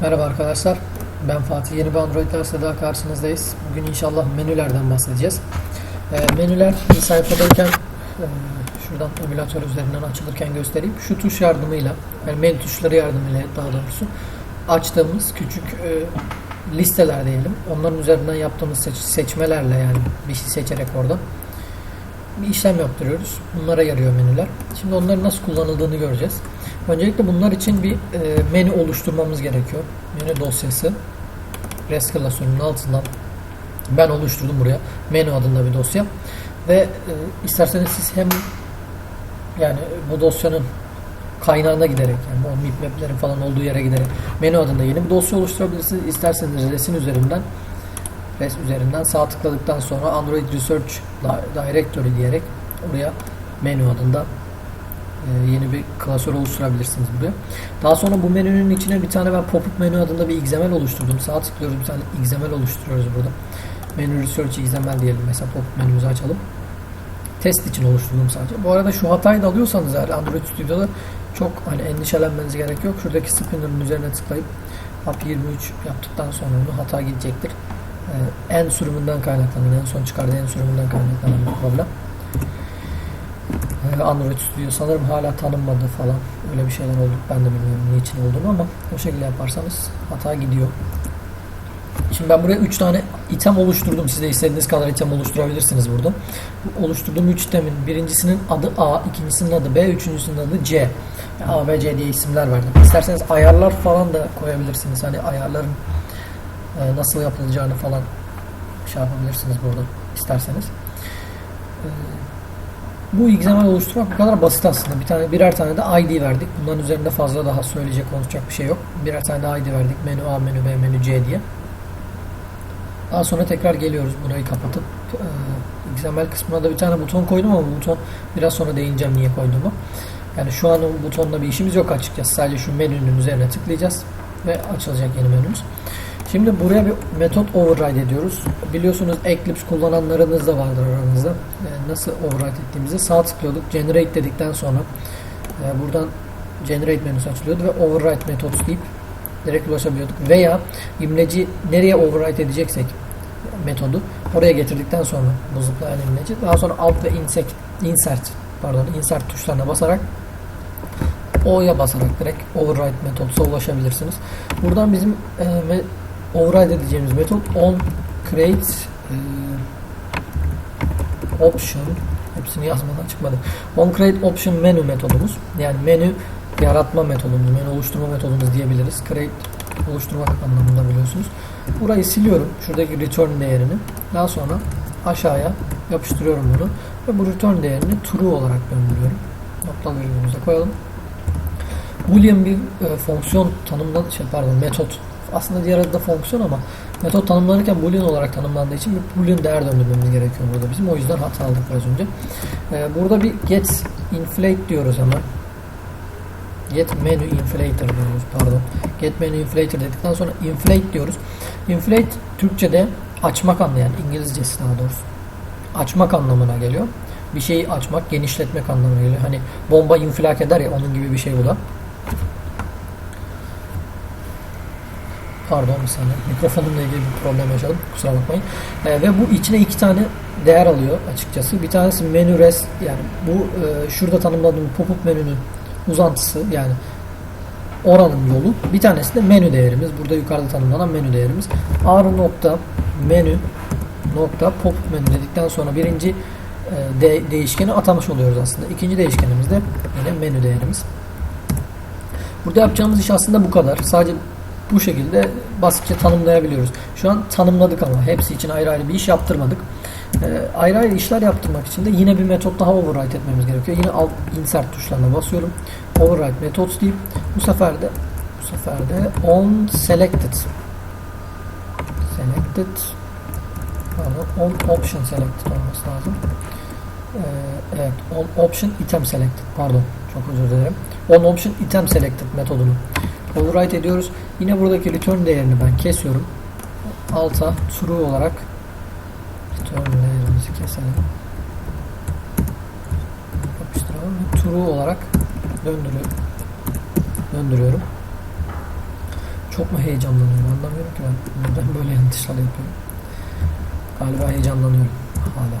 Merhaba arkadaşlar. Ben Fatih. Yeni bir Android dersiyle daha karşınızdayız. Bugün inşallah menülerden bahsedeceğiz. Ee, menüler sayfadayken e, şuradan emülatör üzerinden açılırken göstereyim. Şu tuş yardımıyla, yani menü tuşları yardımıyla daha doğrusu açtığımız küçük e, listeler diyelim. Onların üzerinden yaptığımız seç- seçmelerle yani bir şey seçerek orada bir işlem yaptırıyoruz. Bunlara yarıyor menüler. Şimdi onların nasıl kullanıldığını göreceğiz. Öncelikle bunlar için bir e, menü oluşturmamız gerekiyor. Menü dosyası. REST klasörünün altından ben oluşturdum buraya. Menü adında bir dosya. Ve e, isterseniz siz hem yani bu dosyanın kaynağına giderek yani o map'lerin falan olduğu yere giderek menü adında yeni bir dosya oluşturabilirsiniz. İsterseniz resim üzerinden res üzerinden sağ tıkladıktan sonra Android Research Directory diyerek oraya menü adında e, yeni bir klasör oluşturabilirsiniz buraya. Daha sonra bu menünün içine bir tane ben pop-up menü adında bir XML oluşturdum. Sağ tıklıyoruz bir tane XML oluşturuyoruz burada. Menü Research XML diyelim mesela pop-up menümüzü açalım. Test için oluşturdum sadece. Bu arada şu hatayı da alıyorsanız eğer Android Studio'da çok hani endişelenmeniz gerek yok. Şuradaki spinner'ın üzerine tıklayıp App 23 yaptıktan sonra hata gidecektir. Ee, en sürümünden kaynaklanan, en son çıkardığı en sürümünden kaynaklanan bir problem. Ee, Android Studio sanırım hala tanınmadı falan. Öyle bir şeyler oldu. Ben de bilmiyorum niçin olduğunu ama o şekilde yaparsanız hata gidiyor. Şimdi ben buraya 3 tane item oluşturdum. Siz de istediğiniz kadar item oluşturabilirsiniz burada. Bu oluşturduğum 3 itemin birincisinin adı A, ikincisinin adı B, üçüncüsünün adı C. A ve C diye isimler verdim. İsterseniz ayarlar falan da koyabilirsiniz. Hani ayarların e, nasıl yapılacağını falan şey yapabilirsiniz burada isterseniz. E, bu XML oluşturmak bu kadar basit aslında. Bir tane birer tane de ID verdik. Bunların üzerinde fazla daha söyleyecek konuşacak bir şey yok. Birer tane de ID verdik. Menü A, menü B, menü C diye. Daha sonra tekrar geliyoruz burayı kapatıp e, XML kısmına da bir tane buton koydum ama bu buton biraz sonra değineceğim niye koyduğumu. Yani şu an o butonla bir işimiz yok açıkçası. Sadece şu menünün üzerine tıklayacağız ve açılacak yeni menümüz. Şimdi buraya bir metot override ediyoruz. Biliyorsunuz Eclipse kullananlarınız da vardır aranızda. E, nasıl override ettiğimizi sağ tıklıyorduk. Generate dedikten sonra e, buradan generate menüsü açılıyordu ve override methods deyip direkt ulaşabiliyorduk. Veya imleci nereye override edeceksek metodu oraya getirdikten sonra bu zıplayan imleci daha sonra alt ve insert, insert pardon insert tuşlarına basarak O'ya basarak direkt override metoduna ulaşabilirsiniz. Buradan bizim e, override edeceğimiz metot on create e, option hepsini yazmadan çıkmadı. On create option menu metodumuz. Yani menü yaratma metodumuz, menü oluşturma metodumuz diyebiliriz. Create oluşturmak anlamında biliyorsunuz. Burayı siliyorum. Şuradaki return değerini. Daha sonra aşağıya yapıştırıyorum bunu. Ve bu return değerini true olarak döndürüyorum. Noktalı virgülümüze koyalım. Boolean bir e, fonksiyon tanımladı, şey pardon metot. Aslında diğer adı da fonksiyon ama metot tanımlanırken boolean olarak tanımlandığı için bir boolean değer döndürmemiz gerekiyor burada bizim. O yüzden hata aldık biraz önce. E, burada bir get inflate diyoruz hemen. Get menu inflator diyoruz pardon. Get menu inflator dedikten sonra inflate diyoruz. Inflate Türkçe'de açmak anlamı yani İngilizcesi daha doğrusu. Açmak anlamına geliyor. Bir şeyi açmak, genişletmek anlamına geliyor. Hani bomba infilak eder ya onun gibi bir şey bu da. Pardon bir saniye. Mikrofonumla ilgili bir problem yaşadım. Kusura bakmayın. Ee, ve bu içine iki tane değer alıyor açıkçası. Bir tanesi menü res yani bu e, şurada tanımladığım pop-up menünün uzantısı yani oranın yolu. Bir tanesi de menü değerimiz. Burada yukarıda tanımlanan menü değerimiz. Ağrı nokta menü nokta pop menü dedikten sonra birinci e, de, değişkeni atamış oluyoruz aslında. İkinci değişkenimiz de yine menü değerimiz. Burada yapacağımız iş aslında bu kadar. Sadece bu şekilde basitçe tanımlayabiliyoruz. Şu an tanımladık ama hepsi için ayrı ayrı bir iş yaptırmadık. Ee, ayrı ayrı işler yaptırmak için de yine bir metot daha override etmemiz gerekiyor. Yine alt insert tuşlarına basıyorum. Override methods deyip bu sefer de bu sefer de on selected selected pardon, on option selected olması lazım. Ee, evet, on option item selected pardon çok özür dilerim. On option item selected metodunu override ediyoruz. Yine buradaki return değerini ben kesiyorum. Alta true olarak return değerimizi keselim. Yapıştıralım true olarak döndürüyorum. Döndürüyorum. Çok mu heyecanlanıyorum anlamıyorum ki ben. Neden böyle yanlışlar yapıyorum. Galiba heyecanlanıyorum hala.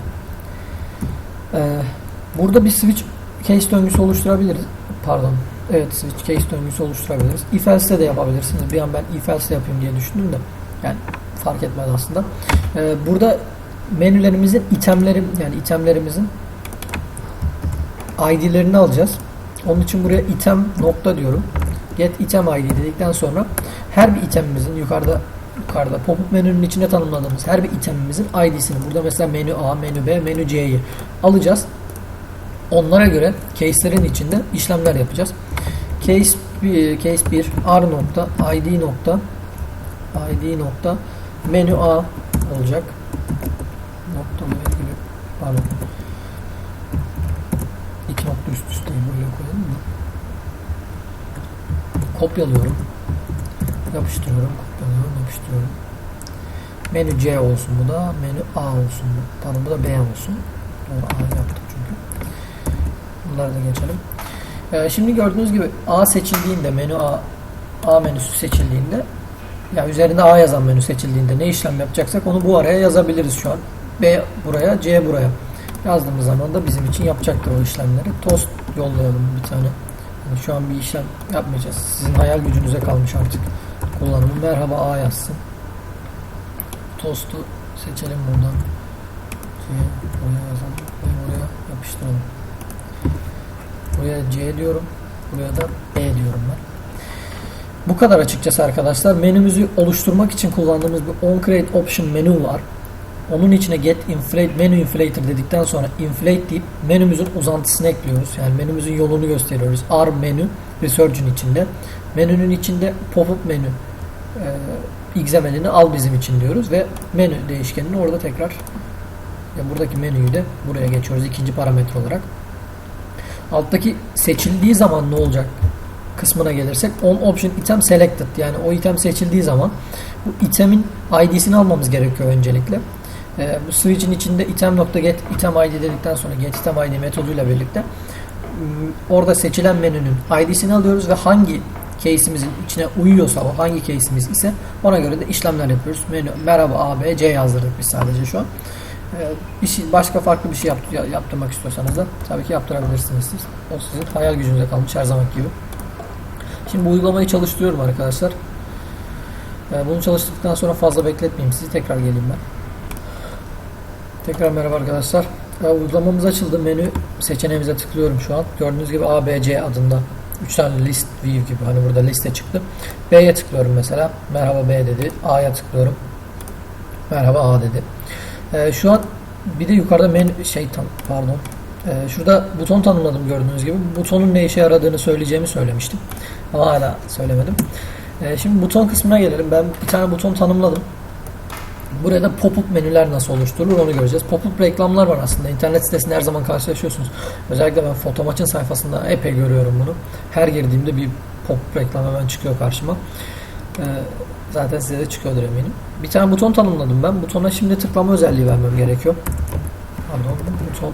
Ee, burada bir switch case döngüsü oluşturabiliriz. Pardon. Evet switch case döngüsü oluşturabiliriz. If else'de de yapabilirsiniz. Bir an ben if else yapayım diye düşündüm de. Yani fark etmez aslında. Ee, burada menülerimizin itemleri yani itemlerimizin ID'lerini alacağız. Onun için buraya item nokta diyorum. Get item ID dedikten sonra her bir itemimizin yukarıda yukarıda pop-up menünün içinde tanımladığımız her bir itemimizin ID'sini burada mesela menü A, menü B, menü C'yi alacağız. Onlara göre case'lerin içinde işlemler yapacağız. Case 1, case 1 r nokta id nokta id nokta menü A olacak. Nokta ilgili pardon. İki nokta üst üste böyle koyalım da. Kopyalıyorum. Yapıştırıyorum. Kopyalıyorum. Yapıştırıyorum. Menü C olsun bu da. Menü A olsun bu. Pardon bu da B olsun. Doğru A yaptım çünkü. Bunları da geçelim. Ee, şimdi gördüğünüz gibi A seçildiğinde menü A A menüsü seçildiğinde ya üzerinde A yazan menü seçildiğinde ne işlem yapacaksak onu bu araya yazabiliriz şu an. B buraya, C buraya. Yazdığımız zaman da bizim için yapacaktır o işlemleri. Tost yollayalım bir tane. Yani şu an bir işlem yapmayacağız. Sizin hayal gücünüze kalmış artık kullanımı. Merhaba A yazsın. Tostu seçelim buradan. C buraya yazalım. Ve buraya yapıştıralım. Buraya C diyorum. Buraya da B diyorum ben. Bu kadar açıkçası arkadaşlar. Menümüzü oluşturmak için kullandığımız bir onCreate option menü var. Onun içine get inflate menu inflator dedikten sonra inflate deyip menümüzün uzantısını ekliyoruz. Yani menümüzün yolunu gösteriyoruz. R menü research'ün içinde. Menünün içinde pop-up menü e, XML'ini al bizim için diyoruz ve menü değişkenini orada tekrar ya buradaki menüyü de buraya geçiyoruz ikinci parametre olarak. Alttaki seçildiği zaman ne olacak kısmına gelirsek on option item selected yani o item seçildiği zaman bu itemin ID'sini almamız gerekiyor öncelikle. Ee, bu switch'in içinde item.get item ID dedikten sonra get item ID metoduyla birlikte m, orada seçilen menünün ID'sini alıyoruz ve hangi case'imizin içine uyuyorsa o hangi case'imiz ise ona göre de işlemler yapıyoruz. Menü merhaba A, B, C yazdırdık biz sadece şu an. Ee, bir şey başka farklı bir şey yapt, yaptırmak istiyorsanız da tabii ki yaptırabilirsiniz siz. O sizin hayal gücünüze kalmış her zaman gibi. Şimdi bu uygulamayı çalıştırıyorum arkadaşlar. Ee, bunu çalıştıktan sonra fazla bekletmeyeyim sizi. Tekrar geleyim ben. Tekrar merhaba arkadaşlar. Ee, uygulamamız açıldı. Menü seçeneğimize tıklıyorum şu an. Gördüğünüz gibi A, B, C adında 3 tane list view gibi hani burada liste çıktı. B'ye tıklıyorum mesela. Merhaba B dedi. A'ya tıklıyorum. Merhaba A dedi. Ee, şu an bir de yukarıda menü şey tam pardon. Ee, şurada buton tanımladım gördüğünüz gibi. Butonun ne işe yaradığını söyleyeceğimi söylemiştim. Ama hala söylemedim. Ee, şimdi buton kısmına gelelim. Ben bir tane buton tanımladım. Burada pop-up menüler nasıl oluşturulur onu göreceğiz. Pop-up reklamlar var aslında. İnternet sitesinde her zaman karşılaşıyorsunuz. Özellikle ben fotomaçın sayfasında epey görüyorum bunu. Her girdiğimde bir pop-up reklam hemen çıkıyor karşıma. Ee, zaten size de çıkıyordur eminim. Bir tane buton tanımladım ben. Butona şimdi tıklama özelliği vermem gerekiyor. Pardon, buton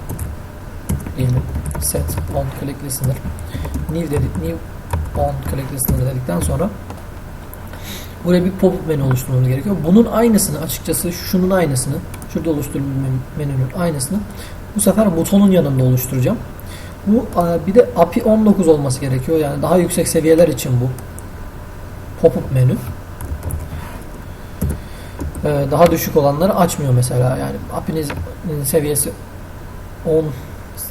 diyelim. Set on click listener. New dedik. New on click listener dedikten sonra buraya bir pop-up menü oluşturmamız gerekiyor. Bunun aynısını açıkçası şunun aynısını şurada oluşturduğum menünün aynısını bu sefer butonun yanında oluşturacağım. Bu bir de API 19 olması gerekiyor. Yani daha yüksek seviyeler için bu pop-up menü. Daha düşük olanları açmıyor mesela. Yani API'nin seviyesi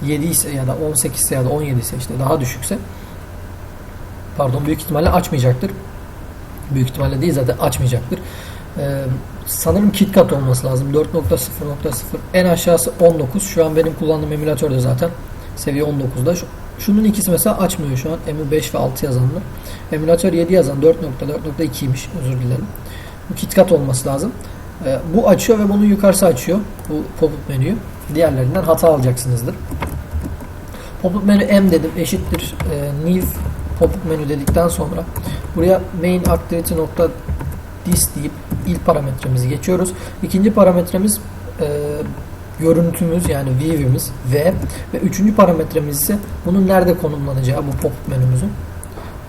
17 ise ya da 18 ise ya da 17 ise işte daha düşükse pardon büyük ihtimalle açmayacaktır. Büyük ihtimalle değil zaten açmayacaktır. Ee, sanırım KitKat olması lazım. 4.0.0 en aşağısı 19. Şu an benim kullandığım emülatörde zaten seviye 19'da. Şu, şunun ikisi mesela açmıyor şu an. EMU5 ve 6 yazanlar. Emülatör 7 yazan 4.4.2'ymiş özür dilerim. Bu KitKat olması lazım. Ee, bu açıyor ve bunun yukarısı açıyor. Bu pop-up menüyü. Diğerlerinden hata alacaksınızdır. Pop-up menü M dedim eşittir e, new pop-up menü dedikten sonra buraya main activity nokta dis deyip ilk parametremizi geçiyoruz. İkinci parametremiz e, görüntümüz yani view'imiz V ve üçüncü parametremiz ise bunun nerede konumlanacağı bu pop-up menümüzün.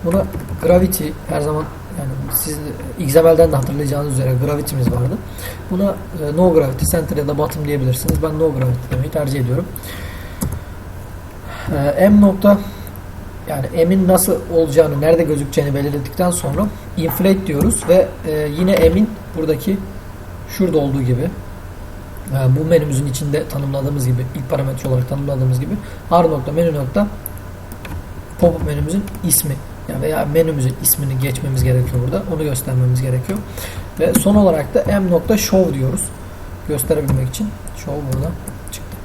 Buna gravity her zaman Yani siz XML'den de hatırlayacağınız üzere gravity'miz vardı. Buna e, no gravity, center ya da bottom diyebilirsiniz. Ben no gravity demeyi tercih ediyorum. E, M nokta yani M'in nasıl olacağını, nerede gözükeceğini belirledikten sonra inflate diyoruz ve e, yine M'in buradaki şurada olduğu gibi bu menümüzün içinde tanımladığımız gibi ilk parametre olarak tanımladığımız gibi r nokta menü nokta pop-up menümüzün ismi yani veya menümüzün ismini geçmemiz gerekiyor burada. Onu göstermemiz gerekiyor. Ve son olarak da m nokta show diyoruz. Gösterebilmek için. Show burada çıktı.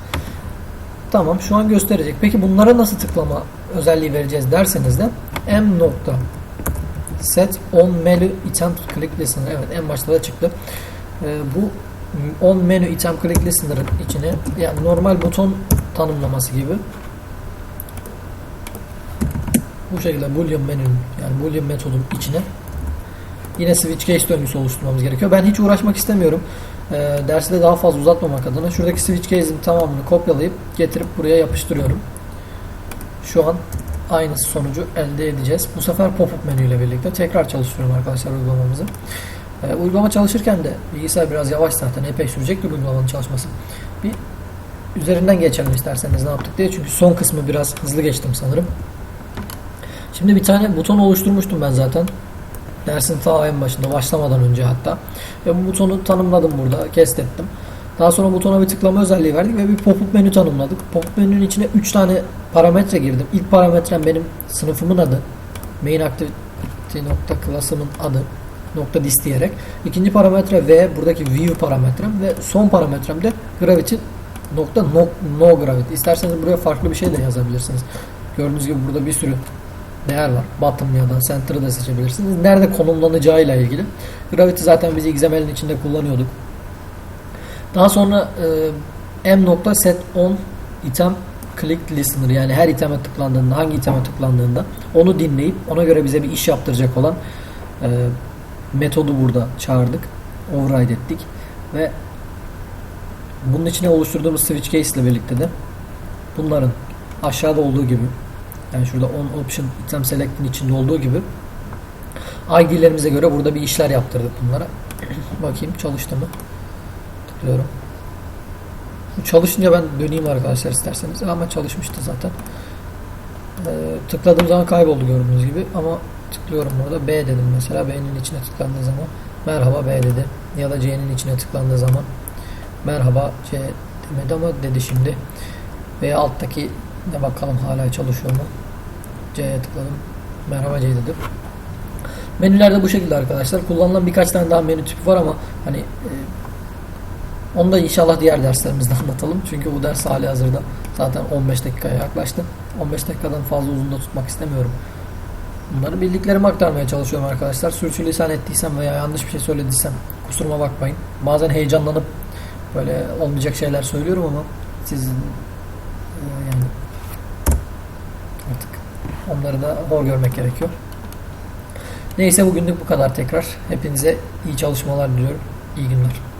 Tamam şu an gösterecek. Peki bunlara nasıl tıklama özelliği vereceğiz derseniz de m nokta set on menu item click listener. Evet en başta da çıktı. Ee, bu on menu item click listener'ın içine yani normal buton tanımlaması gibi bu şekilde boolean menünün yani boolean metodun içine yine switch case döngüsü oluşturmamız gerekiyor. Ben hiç uğraşmak istemiyorum. Ee, dersi de daha fazla uzatmamak adına şuradaki switch case'in tamamını kopyalayıp getirip buraya yapıştırıyorum. Şu an aynı sonucu elde edeceğiz. Bu sefer pop-up menü ile birlikte tekrar çalıştırıyorum arkadaşlar uygulamamızı. Ee, uygulama çalışırken de bilgisayar biraz yavaş zaten epey sürecektir uygulamanın çalışması. Bir üzerinden geçelim isterseniz ne yaptık diye. Çünkü son kısmı biraz hızlı geçtim sanırım. Şimdi bir tane buton oluşturmuştum ben zaten. Dersin ta en başında başlamadan önce hatta. Ve bu butonu tanımladım burada. Kest ettim. Daha sonra butona bir tıklama özelliği verdik ve bir pop-up menü tanımladık. Pop-up menünün içine 3 tane parametre girdim. İlk parametrem benim sınıfımın adı. Main activity nokta class'ımın adı nokta dis diyerek. İkinci parametre V buradaki view parametrem ve son parametrem de gravity nokta no, no gravity. İsterseniz buraya farklı bir şey de yazabilirsiniz. Gördüğünüz gibi burada bir sürü değer var. Bottom ya da center'ı da seçebilirsiniz. Nerede konumlanacağıyla ilgili. Gravity zaten biz XML'in içinde kullanıyorduk. Daha sonra e, m nokta set on item click listener yani her iteme tıklandığında hangi iteme tıklandığında onu dinleyip ona göre bize bir iş yaptıracak olan e, metodu burada çağırdık. Override ettik ve bunun içine oluşturduğumuz switch case ile birlikte de bunların aşağıda olduğu gibi yani şurada on option item select'in içinde olduğu gibi ID'lerimize göre burada bir işler yaptırdık bunlara. Bakayım çalıştı mı? Tıklıyorum. Çalışınca ben döneyim arkadaşlar isterseniz. Ama çalışmıştı zaten. Ee, tıkladığım zaman kayboldu gördüğünüz gibi ama tıklıyorum burada. B dedim mesela. B'nin içine tıklandığı zaman merhaba B dedi. Ya da C'nin içine tıklandığı zaman merhaba C demedi ama dedi şimdi. Veya alttaki ne bakalım hala çalışıyor mu? C'ye tıkladım. Merhaba C dedim. Menülerde bu şekilde arkadaşlar. Kullanılan birkaç tane daha menü tipi var ama hani e, onu da inşallah diğer derslerimizde anlatalım. Çünkü bu ders hali hazırda zaten 15 dakikaya yaklaştı. 15 dakikadan fazla uzun da tutmak istemiyorum Bunları bildiklerimi aktarmaya çalışıyorum arkadaşlar. Sürçülisan ettiysem veya yanlış bir şey söylediysem kusuruma bakmayın. Bazen heyecanlanıp böyle olmayacak şeyler söylüyorum ama siz e, yani artık onları da hor görmek gerekiyor. Neyse bugünlük bu kadar tekrar. Hepinize iyi çalışmalar diliyorum. İyi günler.